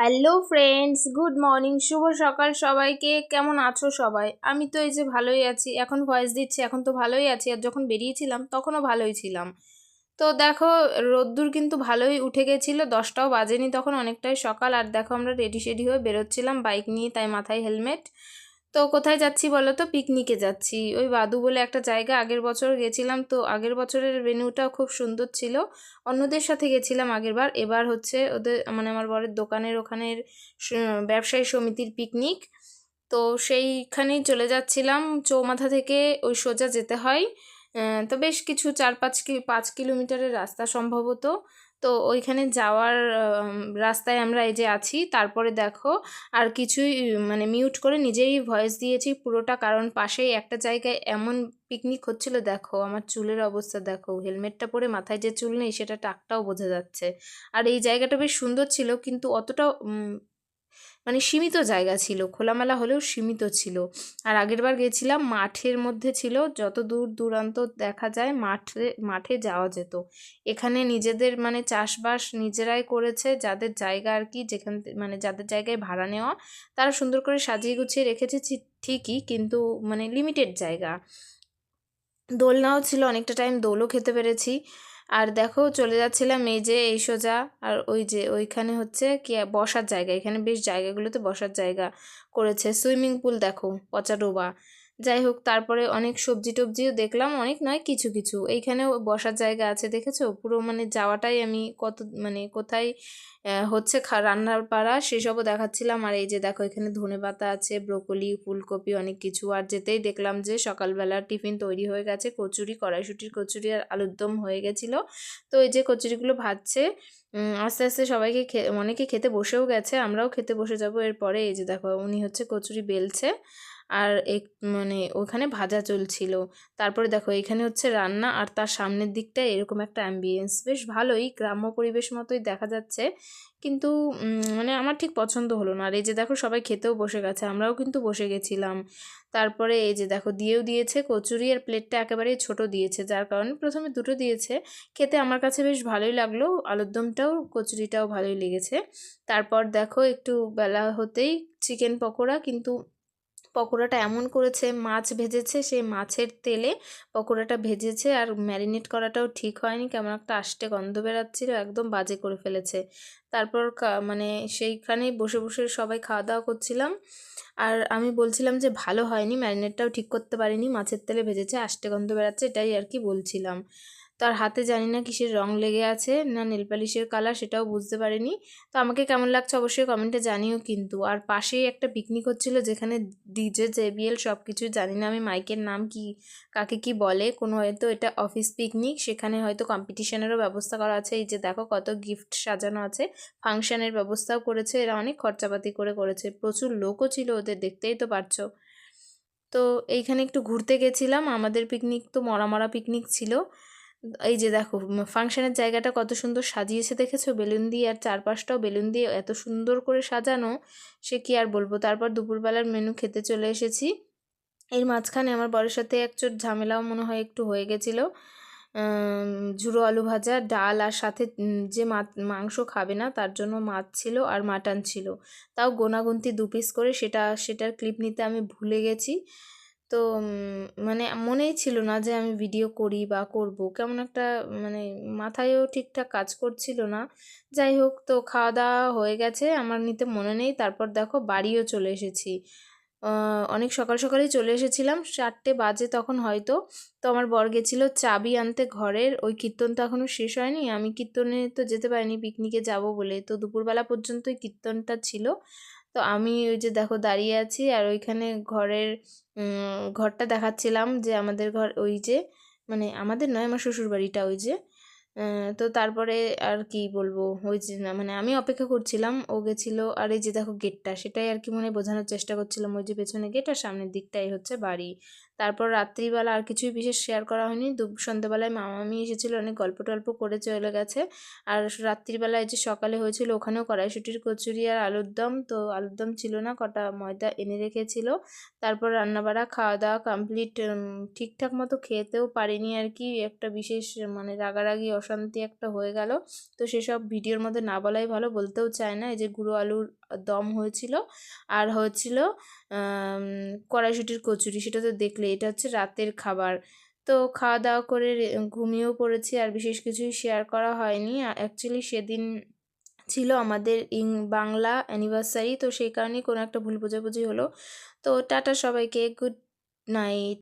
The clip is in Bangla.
হ্যালো ফ্রেন্ডস গুড মর্নিং শুভ সকাল সবাইকে। কেমন আছো সবাই? আমি তো এই যে ভালোই আছি। এখন ভয়েস দিচ্ছি, এখন তো ভালোই আছি। আর যখন বেরিয়েছিলাম, তখনও ভালোই ছিলাম। তো দেখো, রোদ্দুর কিন্তু ভালোই উঠে গেছিল। দশটাও বাজেনি তখন, অনেকটাই সকাল। আর দেখো, আমরা রেডি সেডি হয়ে বেরোচ্ছিলাম বাইক নিয়ে, তাই মাথায় হেলমেট তো কোথায় যাচ্ছি বলো তো? পিকনিকে যাচ্ছি। ওই বাদু বলে একটা জায়গা, আগের বছর গেছিলাম তো আগের বছরের ভেনিউটাও খুব সুন্দর ছিল। অন্যদের সাথে গেছিলাম আগের বার। এবার হচ্ছে ওদের মানে আমার বরের দোকানের ওখানের ব্যবসায়ী সমিতির পিকনিক। তো সেইখানেই চলে যাচ্ছিলাম। চৌমাথা থেকে ওই সোজা যেতে হয়। তো বেশ কিছু চার পাঁচ কি, পাঁচ কিলোমিটারের রাস্তা সম্ভবত। তো ওইখানে যাওয়ার রাস্তায় আমরা এই যে আছি, তারপরে দেখো আর কিছুই মানে মিউট করে নিজেই ভয়েস দিয়েছি পুরোটা, কারণ পাশেই একটা জায়গায় এমন পিকনিক হচ্ছিল, দেখো আমার চুলের অবস্থা, দেখো হেলমেটটা পরে মাথায় যে চুল নেই, সেটা টাকটাও বোঝা যাচ্ছে। আর এই জায়গাটা বেশ সুন্দর ছিল, কিন্তু অতটাও মানে সীমিত জায়গা ছিল, খোলামেলা হলেও সীমিত ছিল। আর আগেরবার গেছিলাম, মাঠের মধ্যে ছিল, যত দূর দূরান্ত দেখা যায়, মাঠে মাঠে যাওয়া যেত। এখানে নিজেদের মানে চাষবাস নিজেরাই করেছে, যাদের জায়গা আর কি যেখান মানে যাদের জায়গায় ভাড়া নেওয়া, তারা সুন্দর করে সাজিয়ে গুছিয়ে রেখেছে ঠিকই, কিন্তু মানে লিমিটেড জায়গা। দোলনাও ছিল, অনেকটা টাইম দোলও খেতে পেরেছি। আর দেখো চলে যাচ্ছিলাম এই যে এই সোজা, আর ওই যে ওইখানে হচ্ছে কি বসার জায়গা, এখানে বেশ জায়গাগুলোতে বসার জায়গা করেছে। সুইমিং পুল দেখো, পচা ডোবা। যাই হোক তারপরে অনেক সবজি টবজিও দেখলাম, অনেক নয়, কিছু কিছু। এইখানেও বসার জায়গা আছে, দেখেছ? পুরো মানে যাওয়াটাই আমি কত মানে কোথায় হচ্ছে রান্নার পাড়া সেসবও দেখাচ্ছিলাম। আর এই যে দেখো, এখানে ধনে পাতা আছে, ব্রোকলি, ফুলকপি, অনেক কিছু। আর যেতেই দেখলাম যে সকালবেলা টিফিন তৈরি হয়ে গেছে, কচুরি, কড়াইশুটির কচুরি আর আলুর দম হয়ে গেছিল। তো এই যে কচুরিগুলো ভাজছে আস্তে আস্তে সবাইকে অনেকে খেতে বসেও গেছে, আমরাও খেতে বসে যাব। এরপরে এই যে দেখো, উনি হচ্ছে কচুরি বেলছে। আর এক মানে ওখানে ভাজা চলছিল। তারপরে দেখো এখানে হচ্ছে রান্না আর তার সামনের দিকটা এরকম একটা অ্যাম্বিয়েন্স বেশ ভালোই, গ্রাম্য পরিবেশ মতোই দেখা যাচ্ছে। কিন্তু মানে আমার ঠিক পছন্দ হলো না। আর এই যে দেখো সবাই খেতেও বসে গেছে, আমরাও কিন্তু বসে গেছিলাম। তারপরে এই যে দেখো দিয়েও দিয়েছে, কচুরি আর প্লেটটা একেবারেই ছোট দিয়েছে, যার কারণে প্রথমে দুটো দিয়েছে। খেতে আমার কাছে বেশ ভালোই লাগল আলুর দমটাও কচুরিটাও ভালোই লেগেছে। তারপর দেখো একটু বেলা হতেই চিকেন পকোড়া, কিন্তু পকোড়াটা এমন করেছে, মাছ ভেজেছে, সেই মাছের তেলে পকোড়াটা ভেজেছে আর ম্যারিনেট করাটাও ঠিক হয়নি, কেমন একটা আষ্টে গন্ধ বেরাচ্ছিলো, একদম বাজে করে ফেলেছে। তারপর মানে সেইখানেই বসে বসে সবাই খাওয়া দাওয়া করছিলাম আর আমি বলছিলাম যে ভালো হয়নি, ম্যারিনেটটাও ঠিক করতে পারিনি, মাছের তেলে ভেজেছে, আষ্টে গন্ধ বেরাচ্ছে, এটাই আর কি বলছিলাম। তার হাতে জানি না কিসের রং লেগে আছে, না নেলপালিশের কালার, সেটাও বুঝতে পারিনি। তো আমাকে কেমন লাগছে অবশ্যই কমেন্টে জানিও কিন্তু। আর পাশেই একটা পিকনিক হচ্ছিল যেখানে ডিজে জেবিএল সব কিছু জানি না আমি মাইকের নাম কি, কাকে কি বলে, কোনো হয়তো এটা অফিস পিকনিক সেখানে হয়তো কম্পিটিশনেরও ব্যবস্থা করা আছে। এই যে দেখো কত গিফট সাজানো আছে ফাংশনের ব্যবস্থাও করেছে, এরা অনেক খরচাপাতি করে করেছে, প্রচুর লোকও ছিল ওদের, দেখতেই তো পারছ। তো এইখানে একটু ঘুরতে গেছিলাম, আমাদের পিকনিক তো মরা মরা পিকনিক ছিল। এই যে দেখো ফাংশনের জায়গাটা কত সুন্দর সাজিয়েছে দেখেছ? বেলুন দিয়ে আর চারপাশটাও বেলুন দিয়ে এত সুন্দর করে সাজানো, সে কি আর বলব? তারপর দুপুরবেলার মেনু খেতে চলে এসেছি। এর মাঝখানে আমার বরের সাথে একচোট ঝামেলাও মনে হয় একটু হয়ে গেছিল। ঝুড়ো আলু ভাজা, ডাল আর সাথে যে মাংস খাবে না, তার জন্য মাছ ছিল আর মাটন ছিল। তাও গোনাগুন্তি দু পিস করে সেটা, সেটার ক্লিপ নিতে আমি ভুলে গেছি। তো মানে মনেই ছিল না যে আমি ভিডিও করি বা করব। কেমন একটা মানে মাথায়ও ঠিকঠাক কাজ করছিল না। যাই হোক, তো খাওয়া দাওয়া হয়ে গেছে, আমার নিতে মনে নেই। তারপর দেখো বাড়িও চলে এসেছি। অনেক সকাল সকালেই চলে এসেছিলাম, চারটে বাজে তখন হয়তো। তো আমার বর গেছিল চাবি আনতে ঘরের, ওই কীর্তন তো এখনও শেষ হয়নি। আমি কীর্তনে তো যেতে পারিনি পিকনিকে যাব বলে। তো দুপুরবেলা পর্যন্ত ওই কীর্তনটা ছিল। তো আমি ওই যে দেখো দাঁড়িয়ে আছি আর ওইখানে ঘরের ঘরটা দেখাচ্ছিলাম যে আমাদের ঘর ওই যে মানে আমাদের নয়, আমার শ্বশুর বাড়িটা ওই যে। তো তারপরে আর কি বলব, ওই যে না মানে আমি অপেক্ষা করছিলাম, ও গেছিল আর এই যে দেখো গেটটা, সেটাই আর কি মনে বোঝানোর চেষ্টা করছিলাম ওই যে পেছনে গেট আর সামনের দিকটাই হচ্ছে বাড়ি। তারপর রাত্রিবেলা আর কিছুই বিশেষ শেয়ার করা হয়নি। দু, সন্ধ্যেবেলায় মামামি এসেছিল, অনেক গল্প টল্প করে চলে গেছে। আর রাত্রিবেলায় যে সকালে হয়েছিল, ওখানেও কড়াইশুটির কচুরি আর আলুর দম, তো আলুর দম ছিল না, কটা ময়দা এনে রেখেছিল। তারপর রান্নাবাড়া খাওয়া দাওয়া কমপ্লিট ঠিকঠাক মতো খেতেও পারিনি আর কি। একটা বিশেষ মানে রাগারাগি, অশান্তি একটা হয়ে গেল। তো সেসব ভিডিওর মধ্যে না বলাই ভালো, বলতেও চায় না। এই যে গুঁড়ো আলুর দম হয়েছিল। আর হয়েছিল কড়াইশুটির কচুরি, সেটা তো দেখলে, এটা হচ্ছে রাতের খাবার। তো খাওয়া দাওয়া করে ঘুমিয়েও পড়েছি, আর বিশেষ কিছুই শেয়ার করা হয়নি। অ্যাকচুয়ালি সেদিন ছিল আমাদের ইং, বাংলা অ্যানিভার্সারি তো সেই কারণেই কোনো একটা ভুল বোঝাবুঝি হলো। তো টাটা সবাইকে গুড নাইট